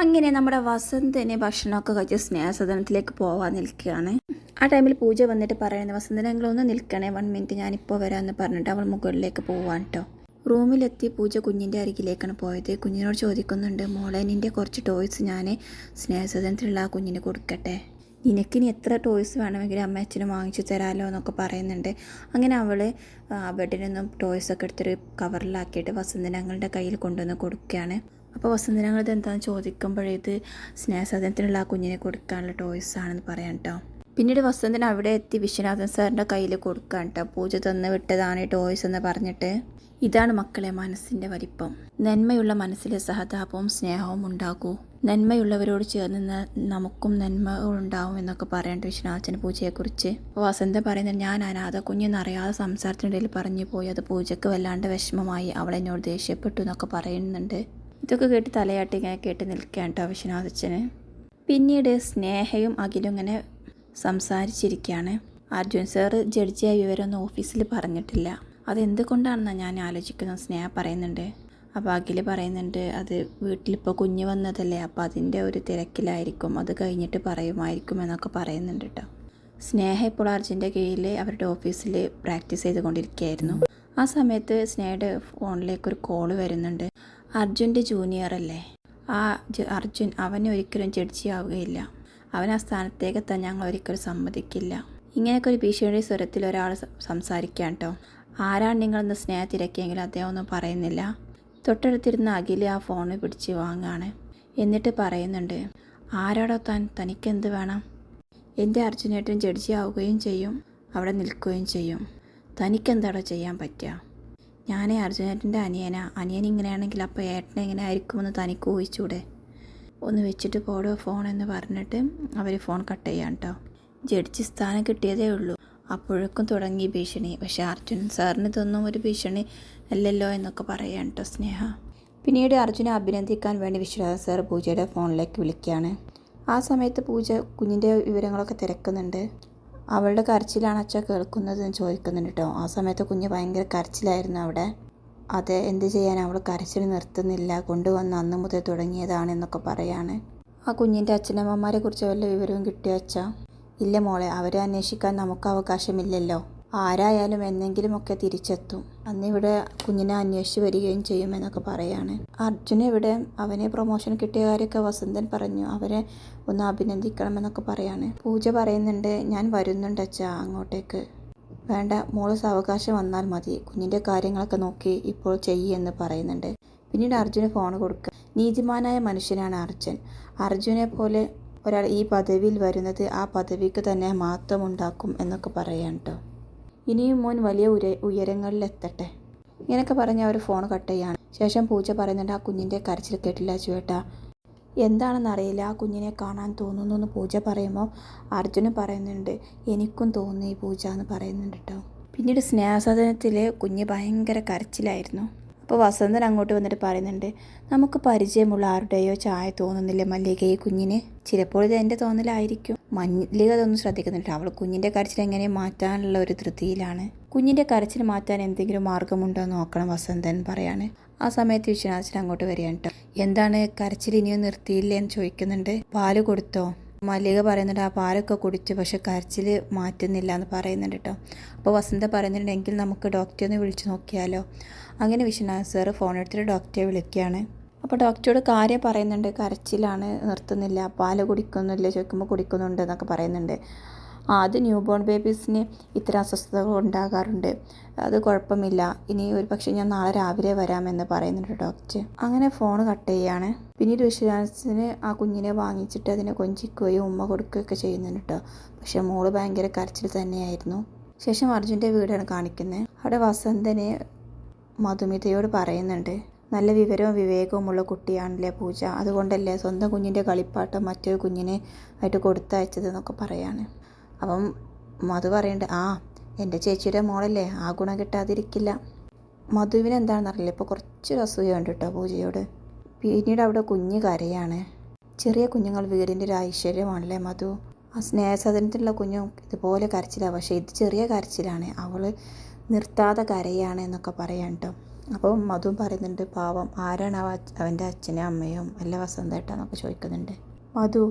അങ്ങനെ നമ്മുടെ വസന്തനെ ഭക്ഷണമൊക്കെ കഴിച്ച് സ്നേഹസദനത്തിലേക്ക് പോവാൻ നിൽക്കുകയാണ്. ആ ടൈമിൽ പൂജ വന്നിട്ട് പറയുന്നത് വസന്തനെ നിങ്ങളൊന്ന് നിൽക്കണേ വൺ മിനിറ്റ് ഞാനിപ്പോൾ വരാമെന്ന് പറഞ്ഞിട്ട് അവൾ മുകളിലേക്ക് പോവാൻ കേട്ടോ റൂമിലെത്തി പൂജ കുഞ്ഞിന്റെ അരികിലേക്കാണ് പോയത്. കുഞ്ഞിനോട് ചോദിക്കുന്നുണ്ട് മോളെ നിന്റെ കുറച്ച് ടോയ്സ് ഞാൻ സ്നേഹസദനത്തിലുള്ള ആ കുഞ്ഞിന് കൊടുക്കട്ടെ? നിനക്കിനി എത്ര ടോയ്സ് വേണമെങ്കിലും അമ്മ അച്ഛനും വാങ്ങിച്ചു തരാമല്ലോ എന്നൊക്കെ പറയുന്നുണ്ട്. അങ്ങനെ അവൾ ബെഡിൽ നിന്നും ടോയ്സൊക്കെ എടുത്തൊരു കവറിലാക്കിയിട്ട് വസന്തനങ്ങളുടെ കയ്യിൽ കൊണ്ടുവന്ന് കൊടുക്കുകയാണ്. അപ്പോൾ വസന്തനങ്ങൾ ഇത് എന്താണെന്ന് ചോദിക്കുമ്പോഴേത് സ്നേഹസദനത്തിനുള്ള ആ കുഞ്ഞിനെ കൊടുക്കാനുള്ള ടോയ്സ് ആണെന്ന് പറയാം കേട്ടോ പിന്നീട് വസന്തൻ അവിടെ എത്തി വിശ്വനാഥൻ സാറിന്റെ കയ്യിൽ കൊടുക്കാൻ കേട്ടോ പൂജ തന്ന് വിട്ടതാണ് ടോയ്സ് എന്ന് പറഞ്ഞിട്ട്. ഇതാണ് മക്കളെ മനസ്സിന്റെ വലിപ്പം. നന്മയുള്ള മനസ്സിലെ സഹതാപവും സ്നേഹവും ഉണ്ടാകൂ നന്മയുള്ളവരോട് ചേർന്ന് നമുക്കും നമുക്കും നന്മകളുണ്ടാവും എന്നൊക്കെ പറയേണ്ട വിശ്വനാഥൻ പൂജയെക്കുറിച്ച്. അപ്പോൾ വസന്ത പറയുന്നത് ഞാൻ അനാഥ കുഞ്ഞെന്നറിയാതെ സംസാരത്തിനിടയിൽ പറഞ്ഞു പോയി. അത് പൂജയ്ക്ക് വല്ലാണ്ട് വിഷമമായി. അവളെന്നോട് ദേഷ്യപ്പെട്ടു എന്നൊക്കെ പറയുന്നുണ്ട്. ഇതൊക്കെ കേട്ട് തലയാട്ടി ഇങ്ങനെ കേട്ട് നിൽക്കുകയാണ് കേട്ടോ വിശ്വനാഥച്ചന്. പിന്നീട് സ്നേഹയും അഖിലും ഇങ്ങനെ സംസാരിച്ചിരിക്കുകയാണ്. അർജുൻ സാറ് ജഡ്ജിയായ വിവരമൊന്നും ഓഫീസിൽ പറഞ്ഞിട്ടില്ല. അതെന്തുകൊണ്ടാണെന്നാണ് ഞാൻ ആലോചിക്കുന്നത്? സ്നേഹ പറയുന്നുണ്ട്. അപ്പോൾ അഖിൽ പറയുന്നുണ്ട് അത് വീട്ടിലിപ്പോൾ കുഞ്ഞ് വന്നതല്ലേ അപ്പോൾ അതിന്റെ ഒരു തിരക്കിലായിരിക്കും. അത് കഴിഞ്ഞിട്ട് പറയുമായിരിക്കും എന്നൊക്കെ പറയുന്നുണ്ട് കേട്ടോ. സ്നേഹ ഇപ്പോൾ അർജുന്റെ കീഴിൽ അവരുടെ ഓഫീസിൽ പ്രാക്ടീസ് ചെയ്തുകൊണ്ടിരിക്കുകയായിരുന്നു. ആ സമയത്ത് സ്നേഹയുടെ ഫോണിലേക്ക് ഒരു കോൾ വരുന്നുണ്ട്. അർജുന്റെ ജൂനിയറല്ലേ? ആ അർജുൻ അവനെ ഒരിക്കലും ജഡ്ജി ആവുകയില്ല അവൻ ആ സ്ഥാനത്തേക്ക് എത്താൻ ഞങ്ങൾ ഒരിക്കലും സമ്മതിക്കില്ല. ഇങ്ങനെയൊക്കെ ഒരു ഭീഷണിയുടെ സ്വരത്തിൽ ഒരാൾ സംസാരിക്കാൻ കേട്ടോ ആരാണ് നിങ്ങളെന്ന് സ്നേഹ തിരക്കിയെങ്കിൽ അദ്ദേഹം ഒന്നും പറയുന്നില്ല. തൊട്ടടുത്തിരുന്ന അഖിൽ ആ ഫോൺ പിടിച്ച് വാങ്ങാണ്. എന്നിട്ട് പറയുന്നുണ്ട് ആരാടോ താൻ തനിക്കെന്ത് വേണം? എന്റെ അർജുനേട്ടൻ ജഡ്ജി ആവുകയും ചെയ്യും അവിടെ നിൽക്കുകയും ചെയ്യും. തനിക്കെന്താടോ ചെയ്യാൻ പറ്റുക? ഞാനേ അർജുനേട്ടന്റെ അനിയനാ. അനിയൻ ഇങ്ങനെയാണെങ്കിൽ അപ്പോൾ ഏട്ടൻ എങ്ങനെ ആയിരിക്കുമെന്ന് തനിക്ക് ഊഹിച്ചൂടെ? ഒന്ന് വെച്ചിട്ട് പോടോ ഫോൺ എന്ന് പറഞ്ഞിട്ട് അവർ ഫോൺ കട്ട് ചെയ്യാം കേട്ടോ ജഡ്ജി സ്ഥാനം കിട്ടിയതേ ഉള്ളൂ. അപ്പോഴേക്കും തുടങ്ങി ഭീഷണി. പക്ഷേ അർജുൻ സാറിന് ഇതൊന്നും ഒരു ഭീഷണി അല്ലല്ലോ എന്നൊക്കെ പറയാം കേട്ടോ സ്നേഹ. പിന്നീട് അർജുനെ അഭിനന്ദിക്കാൻ വേണ്ടി വിശ്വനാഥ സാർ പൂജയുടെ ഫോണിലേക്ക് വിളിക്കുകയാണ് ആ സമയത്ത് പൂജ കുഞ്ഞിന്റെ വിവരങ്ങളൊക്കെ തിരക്കുന്നുണ്ട്. അവളുടെ കരച്ചിലാണ് അച്ഛ കേൾക്കുന്നത് എന്ന് ചോദിക്കുന്നുണ്ട് കേട്ടോ. ആ സമയത്ത് കുഞ്ഞ് ഭയങ്കര കരച്ചിലായിരുന്നു അവിടെ. അതെ എന്ത് ചെയ്യാൻ അവൾ കരച്ചിൽ നിർത്തുന്നില്ല. കൊണ്ടുവന്ന് അന്ന് മുതൽ തുടങ്ങിയതാണ് എന്നൊക്കെ പറയാണ്. ആ കുഞ്ഞിന്റെ അച്ഛനമ്മമാരെ കുറിച്ച് വല്ല വിവരവും കിട്ടിയ അച്ഛ? ഇല്ല മോളെ അവരെ അന്വേഷിക്കാൻ നമുക്ക് അവകാശമില്ലല്ലോ. ആരായാലും എന്നെങ്കിലുമൊക്കെ തിരിച്ചെത്തും. അന്നിവിടെ കുഞ്ഞിനെ അന്വേഷിച്ച് വരികയും ചെയ്യുമെന്നൊക്കെ പറയാണ്. അർജുന ഇവിടെ അവനെ പ്രൊമോഷൻ കിട്ടിയ കാര്യമൊക്കെ വസന്തൻ പറഞ്ഞു. അവരെ ഒന്ന് അഭിനന്ദിക്കണമെന്നൊക്കെ പറയാണ്. പൂജ പറയുന്നുണ്ട് ഞാൻ വരുന്നുണ്ട് അച്ഛാ അങ്ങോട്ടേക്ക്. വേണ്ട മോൾ സാവകാശം വന്നാൽ മതി. കുഞ്ഞിന്റെ കാര്യങ്ങളൊക്കെ നോക്കി ഇപ്പോൾ ചെയ്യെന്ന് പറയുന്നുണ്ട്. പിന്നീട് അർജുന് ഫോൺ കൊടുക്കുക നീതിമാനായ മനുഷ്യനാണ് അർജുൻ. അർജുനെ പോലെ ഒരാൾ ഈ പദവിയിൽ വരുന്നത് ആ പദവിക്ക് തന്നെ മഹത്വമുണ്ടാക്കും എന്നൊക്കെ പറയാം കേട്ടോ ഇനിയും മോൻ വലിയ ഉര ഉയരങ്ങളിലെത്തട്ടെ. ഇങ്ങനെയൊക്കെ പറഞ്ഞ് അവർ ഫോൺ കട്ട് ചെയ്യാണ്. ശേഷം പൂച്ച പറയുന്നുണ്ട് ആ കുഞ്ഞിന്റെ കരച്ചിൽ കേട്ടില്ല ചുവേട്ടാ. എന്താണെന്നറിയില്ല ആ കുഞ്ഞിനെ കാണാൻ തോന്നുന്നു എന്ന് പൂജ പറയുമ്പോൾ അർജുന് പറയുന്നുണ്ട് എനിക്കും തോന്നി പൂജ എന്ന് പറയുന്നുണ്ട് കേട്ടോ പിന്നീട് സ്നേഹസദനത്തിൽ കുഞ്ഞ് ഭയങ്കര കരച്ചിലായിരുന്നു. അപ്പോൾ വസന്തൻ അങ്ങോട്ട് വന്നിട്ട് പറയുന്നുണ്ട് നമുക്ക് പരിചയമുള്ള ആരുടെയോ ചായ തോന്നുന്നില്ല മല്ലിക ഈ കുഞ്ഞിന്. ചിലപ്പോൾ ഇത് എന്റെ തോന്നലായിരിക്കും. മല്ലിക അതൊന്നും ശ്രദ്ധിക്കുന്നില്ല. അവൾ കുഞ്ഞിന്റെ കരച്ചിൽ എങ്ങനെ മാറ്റാനുള്ള ഒരു ധൃതിയിലാണ്? കുഞ്ഞിന്റെ കരച്ചിൽ മാറ്റാൻ എന്തെങ്കിലും മാർഗമുണ്ടോ നോക്കണം വസന്തൻ പറയാണ്. ആ സമയത്ത് വിശ്വനാഥൻ അങ്ങോട്ട് വരികയാണ് എന്താണ് കരച്ചിൽ ഇനിയും നിർത്തിയില്ലേ? എന്ന് ചോദിക്കുന്നുണ്ട്. പാൽ കൊടുത്തോ? മല്ലിക പറയുന്നുണ്ട് ആ പാലൊക്കെ കുടിച്ചു പക്ഷെ കരച്ചിൽ മാറ്റുന്നില്ല എന്ന് പറയുന്നുണ്ട് കേട്ടോ അപ്പോൾ വസന്ത പറയുന്നുണ്ടെങ്കിൽ നമുക്ക് ഡോക്ടറെ ഒന്ന് വിളിച്ച് നോക്കിയാലോ? അങ്ങനെ വിശ്വനാഥ് സാറ് ഫോൺ എടുത്തിട്ട് ഡോക്ടറെ വിളിക്കുകയാണ്. അപ്പോൾ ഡോക്ടറോട് കാര്യം പറയുന്നുണ്ട് കരച്ചിലാണ് നിർത്തുന്നില്ല പാൽ കുടിക്കുന്നില്ല ചോദിക്കുമ്പോൾ കുടിക്കുന്നുണ്ട് എന്നൊക്കെ പറയുന്നുണ്ട്. ആ അത് ന്യൂ ബോൺ ബേബീസിന് ഇത്തരം അസ്വസ്ഥതകൾ ഉണ്ടാകാറുണ്ട്. അത് കുഴപ്പമില്ല. ഇനി ഒരു പക്ഷേ ഞാൻ നാളെ രാവിലെ വരാമെന്ന് പറയുന്നുണ്ട് ഡോക്ടർ അങ്ങനെ ഫോൺ കട്ട് ചെയ്യാണ്. പിന്നീട് വിശ്വാസത്തിന് ആ കുഞ്ഞിനെ വാങ്ങിച്ചിട്ട് അതിനെ കൊഞ്ചിക്കുകയും ഉമ്മ കൊടുക്കുകയൊക്കെ ചെയ്യുന്നുണ്ട്. കേട്ടോ പക്ഷേ മോൾ ഭയങ്കര കരച്ചിൽ തന്നെയായിരുന്നു. ശേഷം അർജുന്റെ വീടാണ് കാണിക്കുന്നത് അവിടെ വസന്തനെ മധുമിതയോട് പറയുന്നുണ്ട്. നല്ല വിവരവും വിവേകവുമുള്ള കുട്ടിയാണല്ലേ പൂജ. അതുകൊണ്ടല്ലേ സ്വന്തം കുഞ്ഞിന്റെ കളിപ്പാട്ടം മറ്റൊരു കുഞ്ഞിനെ ആയിട്ട് കൊടുത്തയച്ചത് എന്നൊക്കെ പറയാണ്. അപ്പം മധു പറയുന്നുണ്ട് ആ എന്റെ ചേച്ചിയുടെ മോളല്ലേ ആ ഗുണം കിട്ടാതിരിക്കില്ല. മധുവിന് എന്താണെന്നറിയില്ല ഇപ്പോൾ കുറച്ചൊരു അസൂയുണ്ട് കേട്ടോ പൂജയോട്. പിന്നീട് അവിടെ കുഞ്ഞ് കരയാണ്. ചെറിയ കുഞ്ഞുങ്ങൾ വീടിന്റെ ഒരു ഐശ്വര്യമാണല്ലേ മധു? ആ സ്നേഹസദനത്തിലുള്ള കുഞ്ഞും ഇതുപോലെ കരച്ചിലാണ് പക്ഷേ ഇത് ചെറിയ കരച്ചിലാണ്. അവൾ നിർത്താതെ കരയാണ് എന്നൊക്കെ പറയാം കേട്ടോ അപ്പോൾ മധു പറയുന്നുണ്ട് പാവം ആരാണ് അവന്റെ അച്ഛനും അമ്മയും അല്ല വസന്തേട്ടാന്നൊക്കെ ചോദിക്കുന്നുണ്ട്. മധു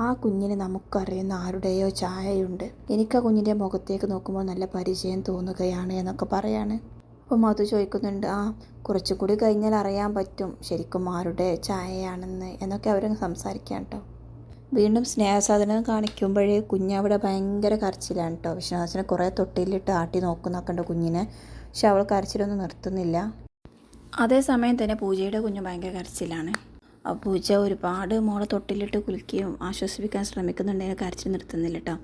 ആ കുഞ്ഞിന് നമുക്കറിയുന്ന ആരുടെയോ ഛായയുണ്ട് എനിക്ക് ആ കുഞ്ഞിന്റെ മുഖത്തേക്ക് നോക്കുമ്പോൾ നല്ല പരിചയം തോന്നുകയാണ് എന്നൊക്കെ പറയാണ്. അപ്പോൾ മധു ചോദിക്കുന്നുണ്ട് ആ കുറച്ചും കൂടി കഴിഞ്ഞാൽ അറിയാൻ പറ്റും ശരിക്കും ആരുടെ ഛായയാണെന്ന് എന്നൊക്കെ അവർ സംസാരിക്കാം കേട്ടോ വീണ്ടും സ്നേഹസാധനം കാണിക്കുമ്പോഴേ കുഞ്ഞവിടെ ഭയങ്കര കരച്ചിലാണ് കേട്ടോ വിശ്വനാഥനെ കുറേ തൊട്ടിലിട്ട് ആട്ടി നോക്കുന്നൊക്കെ ഉണ്ട് കുഞ്ഞിനെ. പക്ഷെ അവൾ കരച്ചിലൊന്നും നിർത്തുന്നില്ല. അതേസമയം തന്നെ പൂജയുടെ കുഞ്ഞ് ഭയങ്കര കരച്ചിലാണ്. ആ പൂജ ഒരുപാട് മോളെ തൊട്ടിലിട്ട് കുലുക്കുകയും ആശ്വസിപ്പിക്കാൻ ശ്രമിക്കുന്നുണ്ടെങ്കിൽ കരച്ചിൽ നിർത്തുന്നില്ല കേട്ടോ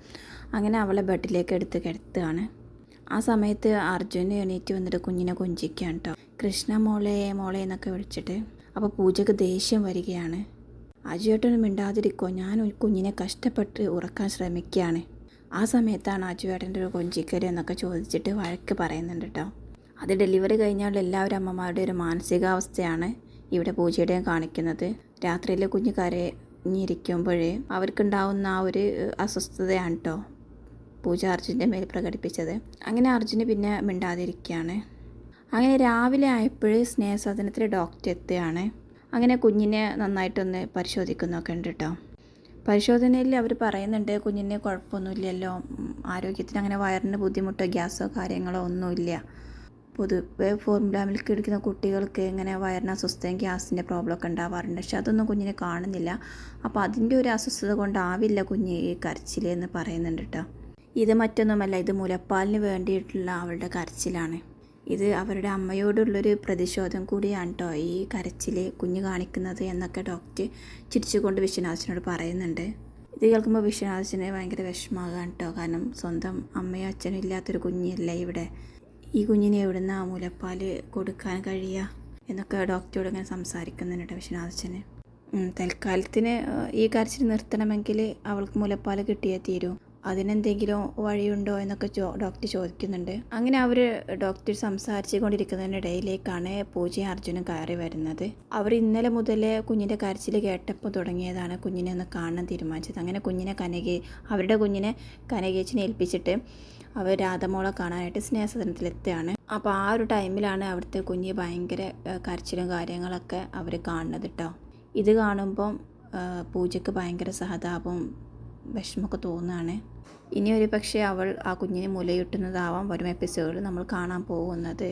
അങ്ങനെ അവളെ ബെഡിലേക്ക് എടുത്ത് കിടത്തുകയാണ്. ആ സമയത്ത് അർജുന് എണീറ്റ് വന്നിട്ട് കുഞ്ഞിനെ കൊഞ്ചിക്കുകയാണ് കേട്ടോ കൃഷ്ണ മോളെ മോളെ എന്നൊക്കെ വിളിച്ചിട്ട് അപ്പോൾ പൂജക്ക് ദേഷ്യം വരികയാണ്. അജുവേട്ടനും മിണ്ടാതിരിക്കോ ഞാൻ കുഞ്ഞിനെ കഷ്ടപ്പെട്ട് ഉറക്കാൻ ശ്രമിക്കുകയാണ്. ആ സമയത്താണ് അജുവേട്ടന്റെ ഒരു കൊഞ്ചിക്കര എന്നൊക്കെ ചോദിച്ചിട്ട് വഴക്ക് പറയുന്നുണ്ട് കേട്ടോ അത് ഡെലിവറി കഴിഞ്ഞാൽ എല്ലാവരും അമ്മമാരുടെ ഒരു മാനസികാവസ്ഥയാണ്. ഇവിടെ പൂജയുടെയും കാണിക്കുന്നത്. രാത്രിയിൽ കുഞ്ഞ് കരഞ്ഞിരിക്കുമ്പോഴേ അവർക്കുണ്ടാവുന്ന ആ ഒരു അസ്വസ്ഥതയാണ് കേട്ടോ പൂജ അർജുന്റെ മേൽ പ്രകടിപ്പിച്ചത്. അങ്ങനെ അർജുന് പിന്നെ മിണ്ടാതിരിക്കുകയാണ്. അങ്ങനെ രാവിലെ ആയപ്പോഴേ സ്നേഹസാധനത്തിൽ ഡോക്ടർ എത്തുകയാണ്. അങ്ങനെ കുഞ്ഞിനെ നന്നായിട്ടൊന്ന് പരിശോധിക്കുന്നൊക്കെ ഉണ്ട് കേട്ടോ പരിശോധനയിൽ അവർ പറയുന്നുണ്ട് കുഞ്ഞിന് കുഴപ്പമൊന്നുമില്ലല്ലോ ആരോഗ്യത്തിന് അങ്ങനെ വയറിന് ബുദ്ധിമുട്ടോ ഗ്യാസോ കാര്യങ്ങളോ ഒന്നുമില്ല. പൊതുവെ ഫോർമുല മിൽക്ക് എടുക്കുന്ന കുട്ടികൾക്ക് ഇങ്ങനെ വയറിന് അസ്വസ്ഥയും ഗ്യാസിന്റെ പ്രോബ്ലമൊക്കെ ഉണ്ടാവാറുണ്ട്? പക്ഷെ അതൊന്നും കുഞ്ഞിനെ കാണുന്നില്ല. അപ്പോൾ അതിന്റെ ഒരു അസ്വസ്ഥത കൊണ്ടാവില്ല കുഞ്ഞ് ഈ കരച്ചിൽ എന്ന് പറയുന്നുണ്ട് കേട്ടോ. ഇത് മറ്റൊന്നുമല്ല ഇത് മുലപ്പാലിന് വേണ്ടിയിട്ടുള്ള അവളുടെ കരച്ചിലാണ്. ഇത് അവരുടെ അമ്മയോടുള്ളൊരു പ്രതിഷേധം കൂടിയാണ് കേട്ടോ ഈ കരച്ചിൽ കുഞ്ഞ് കാണിക്കുന്നത് എന്നൊക്കെ ഡോക്ടർ ചിരിച്ചുകൊണ്ട് വിശ്വനാഥനോട് പറയുന്നുണ്ട്. ഇത് കേൾക്കുമ്പോൾ വിശ്വനാഥനെ ഭയങ്കര വിഷമമാകാൻ കേട്ടോ. കാരണം സ്വന്തം അമ്മയും അച്ഛനും ഇല്ലാത്തൊരു കുഞ്ഞല്ലേ ഇവിടെ. ഈ കുഞ്ഞിന് എവിടുന്ന ആ മുലപ്പാൽ കൊടുക്കാൻ കഴിയുക എന്നൊക്കെ ഡോക്ടറോട് ഇങ്ങനെ സംസാരിക്കുന്നുണ്ട് വിശ്വനാഥച്ചന്. തൽക്കാലത്തിന് ഈ കരച്ചിൽ നിർത്തണമെങ്കിൽ അവൾക്ക് മുലപ്പാൽ കിട്ടിയേ തീരൂ. അതിനെന്തെങ്കിലും വഴിയുണ്ടോ എന്നൊക്കെ ചോ ഡോക്ടർ ചോദിക്കുന്നുണ്ട്. അങ്ങനെ അവർ ഡോക്ടർ സംസാരിച്ചു കൊണ്ടിരിക്കുന്നതിനിടയിലേക്കാണ് പൂജയും അർജുനും കയറി വരുന്നത്. അവർ ഇന്നലെ മുതൽ കുഞ്ഞിന്റെ കരച്ചിൽ കേട്ടപ്പോൾ തുടങ്ങിയതാണ് കുഞ്ഞിനെ ഒന്ന് കാണാൻ തീരുമാനിച്ചത്. അങ്ങനെ കുഞ്ഞിനെ കനകി അവരുടെ കുഞ്ഞിനെ കനകേച്ചിനെ ഏൽപ്പിച്ചിട്ട് അവർ രാധമോളെ കാണാനായിട്ട് സ്നേഹസദനത്തിലെത്തുകയാണ്. അപ്പോൾ ആ ഒരു ടൈമിലാണ് അവിടുത്തെ കുഞ്ഞ് ഭയങ്കര കരച്ചിലും കാര്യങ്ങളൊക്കെ അവർ കാണുന്നത് കേട്ടോ ഇത് കാണുമ്പം പൂജയ്ക്ക് ഭയങ്കര സഹതാപവും വിഷമമൊക്കെ തോന്നുകയാണ്. ഇനി ഒരു പക്ഷേ അവൾ ആ കുഞ്ഞിനെ മുലയൂട്ടുന്നതാവാം വരും എപ്പിസോഡിൽ നമ്മൾ കാണാൻ പോകുന്നത്.